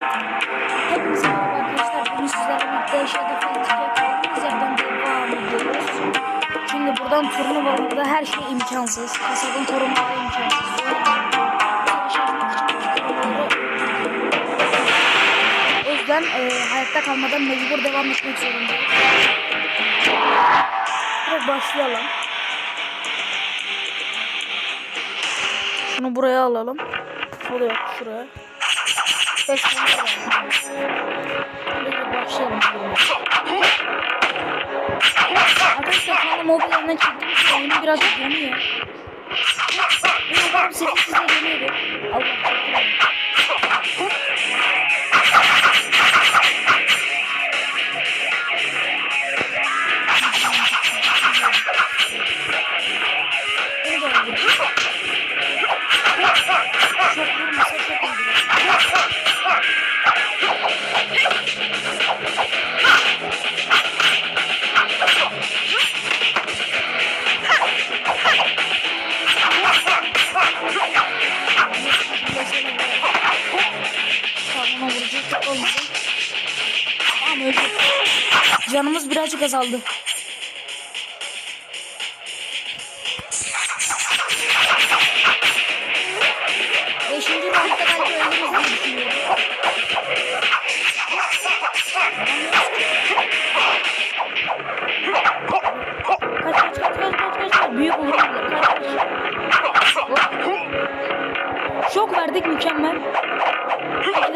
Hepinize merhaba arkadaşlar. Bugün sizlerle birlikte Shadow Fight'e kaldığımız yerden devam ediyoruz. Şimdi buradan turnuvalarda her şey imkansız. Kasadan korumaları imkansız. O yüzden e, hayatta kalmadan mecbur devam etmek zorundayız. Direkt başlayalım. Şunu buraya alalım. Yok şuraya saçmalık var. Böyle başlayalım. Arkadaşlar kendi mobilyana çektim. Oyunu biraz dönüyor. Benim adam sessizce dönüyordu. Allah Allah. Çok vurmasa çok öldürür. Canımız birazcık azaldı.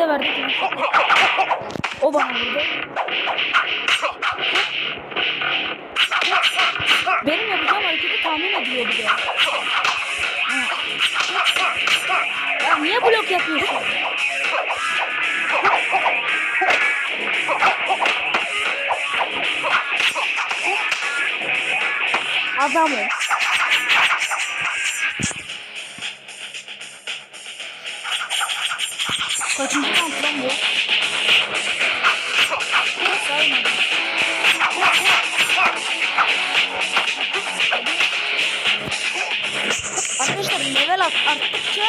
De verdik. O bana vurdu. Benim yapacağım hareketi tahmin ediyor bir de. Ya niye blok yapıyorsun? Adamı. Kaçıncı round lan bu? Saymadım. Arkadaşlar level art arttıkça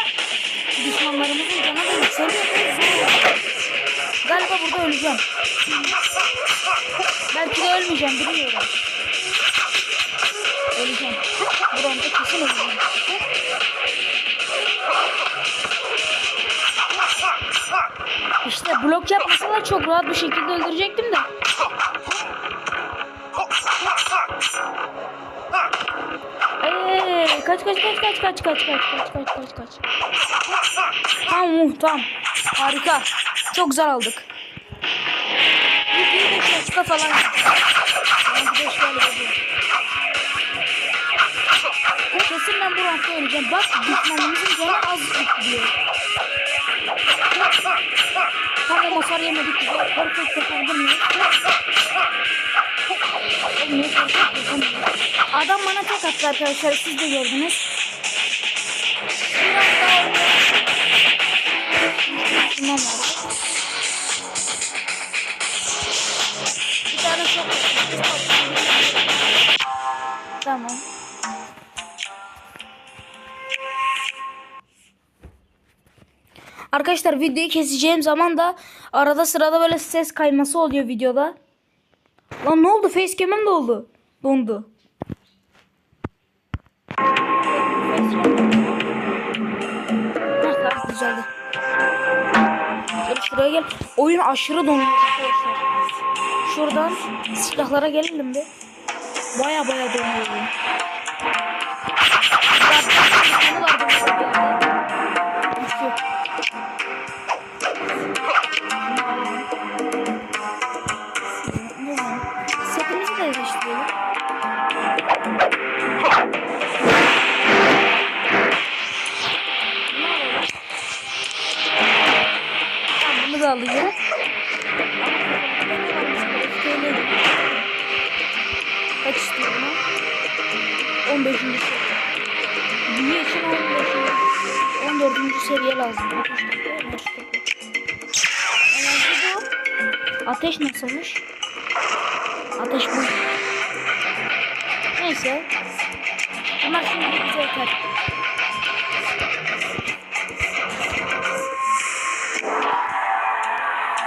düşmanlarımızın canı da yükseliyor. Galiba burada öleceğim. Belki de ölmeyeceğim bilmiyorum. Öleceğim. Buramda kesin öleceğim. İşte blok yapmasalar çok rahat bir şekilde öldürecektim de. Eee kaç kaç kaç kaç kaç kaç kaç kaç kaç kaç kaç. Tamam uh, tamam. Harika. Çok güzel aldık. Bir 5 dakika falan. Kesin ben bu roundda öleceğim. Bak düşmanımızın canı az gidiyor. Tamam hasar yemedik güzel. Perfect yapabilir miyiz? Oğlum niye perfect yapamıyorum? Adam bana tek attı arkadaşlar. Siz de gördünüz. Biraz daha. Şundan var. Bir tane çok Tamam. Arkadaşlar videoyu keseceğim zaman da arada sırada böyle ses kayması oluyor videoda. Lan ne oldu? Facecam'im de oldu. Dondu. Güzeldi. Şuraya gel. Oyun aşırı donuyor arkadaşlar. Şuradan silahlara gelelim bir. Baya baya donuyor oyun. Zaten alayım. Kaç istiyor bunu? 15. seviye. Büyü için 15. 14. seviye lazım. 60 dakika, 15 dakika. Enerji bu. Ateş nasılmış? Ateş bu. Neyse. Bunlar şimdi bize yeter.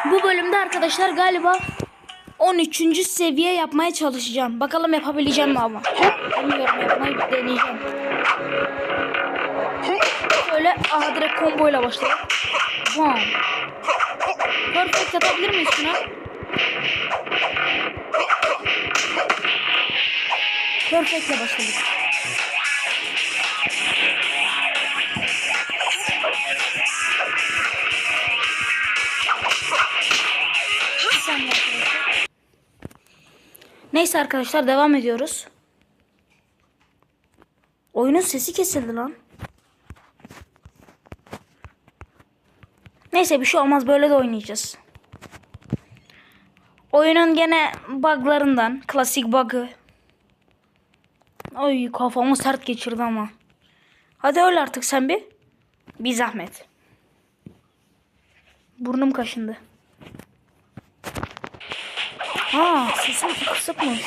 Bu bölümde arkadaşlar galiba 13. seviye yapmaya çalışacağım. Bakalım yapabileceğim mi ama. Bilmiyorum yapmayı deneyeceğim. Böyle aha direkt combo ile başlayalım. Bam. Perfect atabilir miyiz şuna? Perfect ile başladık. Neyse arkadaşlar devam ediyoruz. Oyunun sesi kesildi lan. Neyse bir şey olmaz böyle de oynayacağız. Oyunun gene buglarından klasik bug'ı. Ay kafamı sert geçirdi ama. Hadi öl artık sen bir. Bir zahmet. Burnum kaşındı. Ha sesim kısıkmış.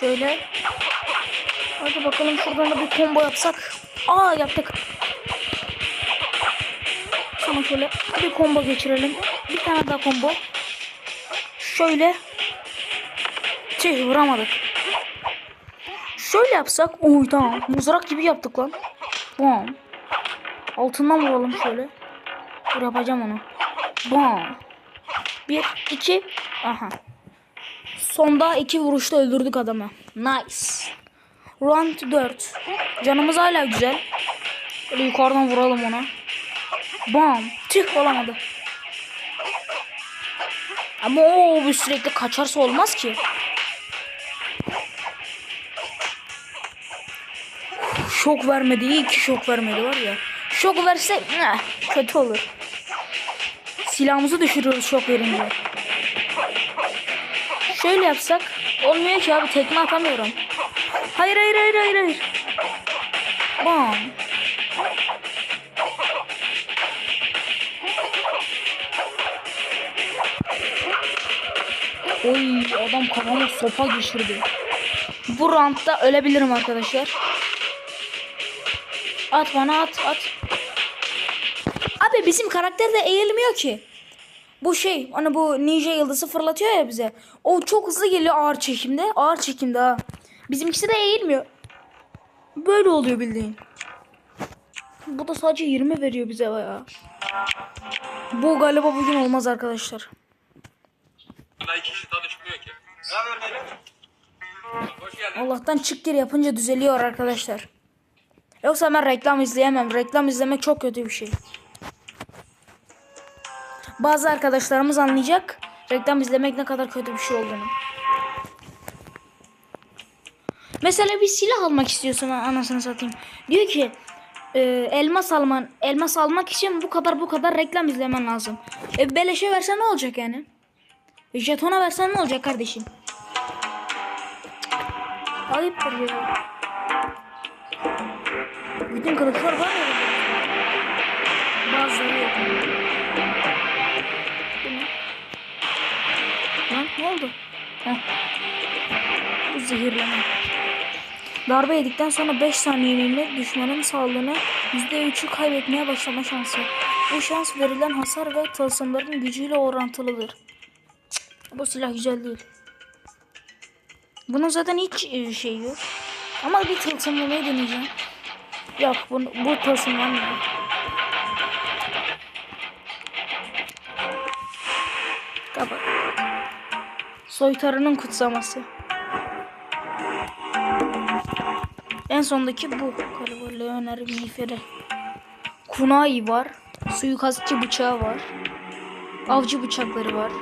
Şöyle. Hadi bakalım şuradan da bir combo yapsak. Aa yaptık. Sonra şöyle bir combo geçirelim. Bir tane daha combo. Şöyle. Tüh vuramadık. Şöyle yapsak. Oy tamam. Mızrak gibi yaptık lan. Bam. Altından vuralım şöyle. Dur yapacağım onu. Bam. Bir, iki. Aha. Sonda iki vuruşta öldürdük adamı. Nice. Round 4. Canımız hala güzel. Böyle yukarıdan vuralım ona. Bam. Tüh olamadı. Ama o bu sürekli kaçarsa olmaz ki. Şok vermedi. İyi ki şok vermedi var ya. Şok verse eh, kötü olur. Silahımızı düşürüyoruz şok verince. Şöyle yapsak olmuyor ki abi tekme atamıyorum. Hayır hayır hayır hayır hayır. Bam. Oy adam kafama sopa geçirdi. Bu roundda ölebilirim arkadaşlar. At bana at at. Abi bizim karakter de eğilmiyor ki. Bu şey hani bu ninja yıldızı fırlatıyor ya bize. O çok hızlı geliyor ağır çekimde. Ağır çekimde ha. Bizimkisi de eğilmiyor. Böyle oluyor bildiğin. Bu da sadece 20 veriyor bize ya. Bu galiba bugün olmaz arkadaşlar. Allah'tan çık gir yapınca düzeliyor arkadaşlar. Yoksa ben reklam izleyemem. Reklam izlemek çok kötü bir şey. Bazı arkadaşlarımız anlayacak reklam izlemek ne kadar kötü bir şey olduğunu. Mesela bir silah almak istiyorsun anasını satayım. Diyor ki e, elmas alman elmas almak için bu kadar bu kadar reklam izlemen lazım. E, beleşe versen ne olacak yani? E, jetona versen ne olacak kardeşim? Ayıptır ya. Bütün kılıçlar var ya. Bazıları yok. Ne oldu? Heh. Bu zehirleme. Darbe yedikten sonra 5 saniyeliğine düşmanın sağlığını %3'ü kaybetmeye başlama şansı. Bu şans verilen hasar ve tılsımların gücüyle orantılıdır. Bu silah güzel değil. Bunun zaten hiç şey yok. Ama bir tılsımlamayı deneyeceğim. Yok bu, bu tılsımlanmıyor. Kapat. Soytarının kutsaması. En sondaki bu. Galiba Leoner miğferi. Kunai var. Suikastçı bıçağı var. Avcı bıçakları var.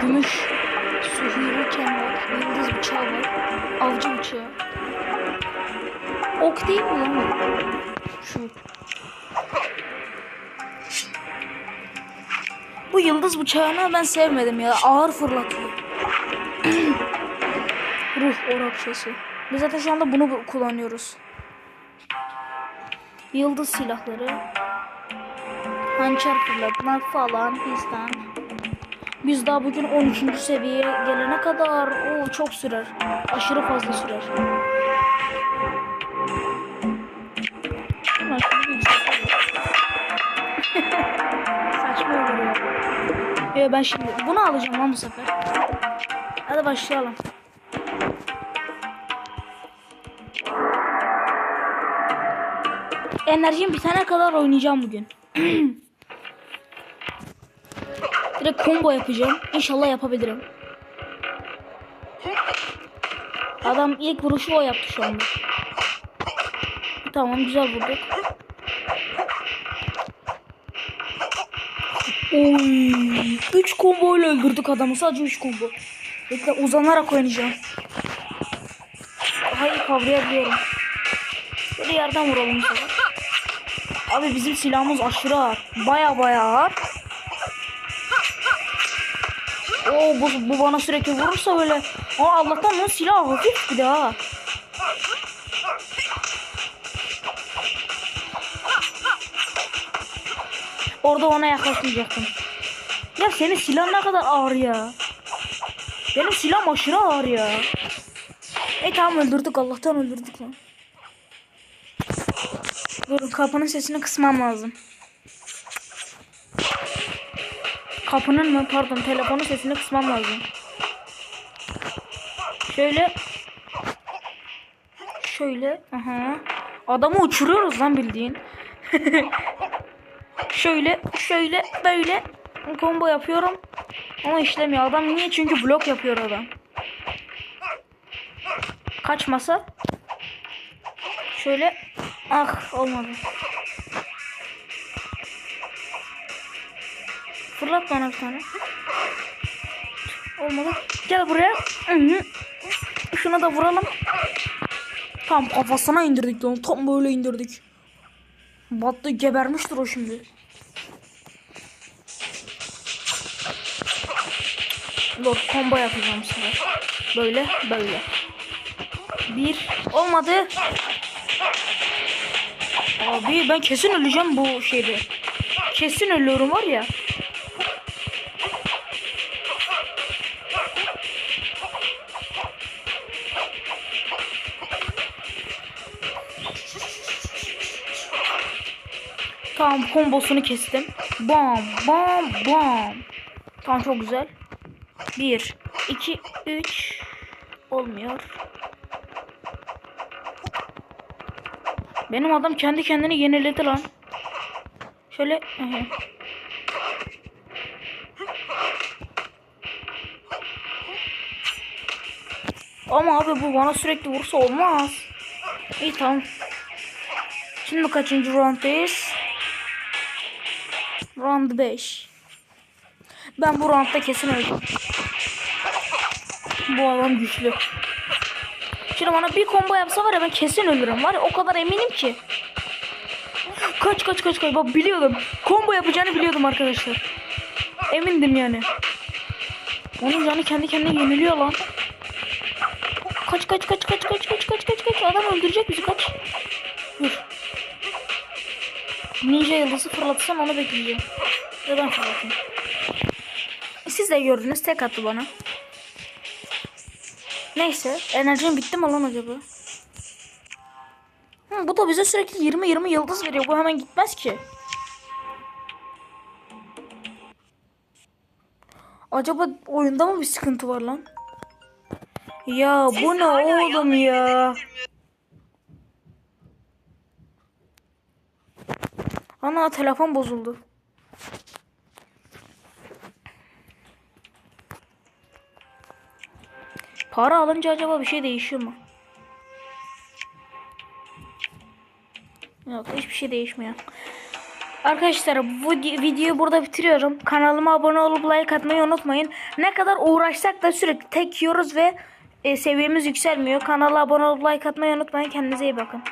Gümüş Suhiriken var. Yıldız bıçağı var. Avcı bıçağı. Ok değil mi lan? Şu. Bu yıldız bıçağını ben sevmedim ya. Ağır fırlatıyor. Ruh orakşası. Biz zaten şu anda bunu bu- kullanıyoruz. Yıldız silahları. Hançer fırlatma falan fistan. Biz daha bugün 13. seviyeye gelene kadar o çok sürer. Aşırı fazla sürer. Ee, ben şimdi bunu alacağım lan bu sefer. Hadi başlayalım. Enerjim bitene kadar oynayacağım bugün. Direkt combo yapacağım. İnşallah yapabilirim. Adam ilk vuruşu o yaptı şu anda. Tamam güzel vurduk. Oy, 3 combo ile öldürdük adamı. Sadece 3 combo. Bekle uzanarak oynayacağım. Daha iyi kavrayabiliyorum. Böyle yerden vuralım bu. Abi bizim silahımız aşırı ağır. Baya baya ağır. Oo bu, bu bana sürekli vurursa böyle. Aa Allah'tan bunun silahı hafif bir de Orada ona yaklaşmayacaktım. Ya senin silah ne kadar ağır ya. Benim silahım aşırı ağır ya. E tamam öldürdük Allah'tan öldürdük lan. Durun kapının sesini kısmam lazım. Kapının mı? Pardon telefonun sesini kısmam lazım. Şöyle. Şöyle. Aha. Adamı uçuruyoruz lan bildiğin. şöyle. Şöyle. Böyle. Combo yapıyorum. Ama işlemiyor. Adam niye? Çünkü blok yapıyor adam. Kaçmasa. Şöyle. Ah olmadı. Fırlat bana bir tane. Olmadı. Gel buraya. Şuna da vuralım. Tam kafasına indirdik onu. Tam böyle indirdik. Battı gebermiştir o şimdi. Dur combo yapacağım sefer. Böyle böyle. Bir olmadı. Abi ben kesin öleceğim bu şeyde. Kesin ölüyorum var ya. Tamam kombosunu kestim. Bam bam bam. Tamam çok güzel. 1 2 3 olmuyor. Benim adam kendi kendini yeniledi lan. Şöyle ehe. Ama abi bu bana sürekli vursa olmaz. İyi tamam. Şimdi kaçıncı rounddayız? Round 5. Ben bu roundda kesin öldüm. Bu adam güçlü. Şimdi bana bir combo yapsa var ya ben kesin ölürüm var ya o kadar eminim ki. Kaç kaç kaç kaç bak biliyordum. Combo yapacağını biliyordum arkadaşlar. Emindim yani. Onun canı kendi kendine yeniliyor lan. Kaç kaç kaç kaç kaç kaç kaç kaç kaç adam öldürecek bizi kaç. Dur. Ninja yıldızı fırlatsam onu bekleyeceğim. Ve fırlatayım. Siz de gördünüz tek attı bana. Neyse enerjim bitti mi lan acaba? Hı, bu da bize sürekli 20-20 yıldız veriyor. Bu hemen gitmez ki. Acaba oyunda mı bir sıkıntı var lan? Ya bu ne oğlum ya? Ana telefon bozuldu. Para alınca acaba bir şey değişiyor mu? Yok hiçbir şey değişmiyor. Arkadaşlar bu vide- videoyu burada bitiriyorum. Kanalıma abone olup like atmayı unutmayın. Ne kadar uğraşsak da sürekli tek yiyoruz ve e, seviyemiz yükselmiyor. Kanala abone olup like atmayı unutmayın. Kendinize iyi bakın.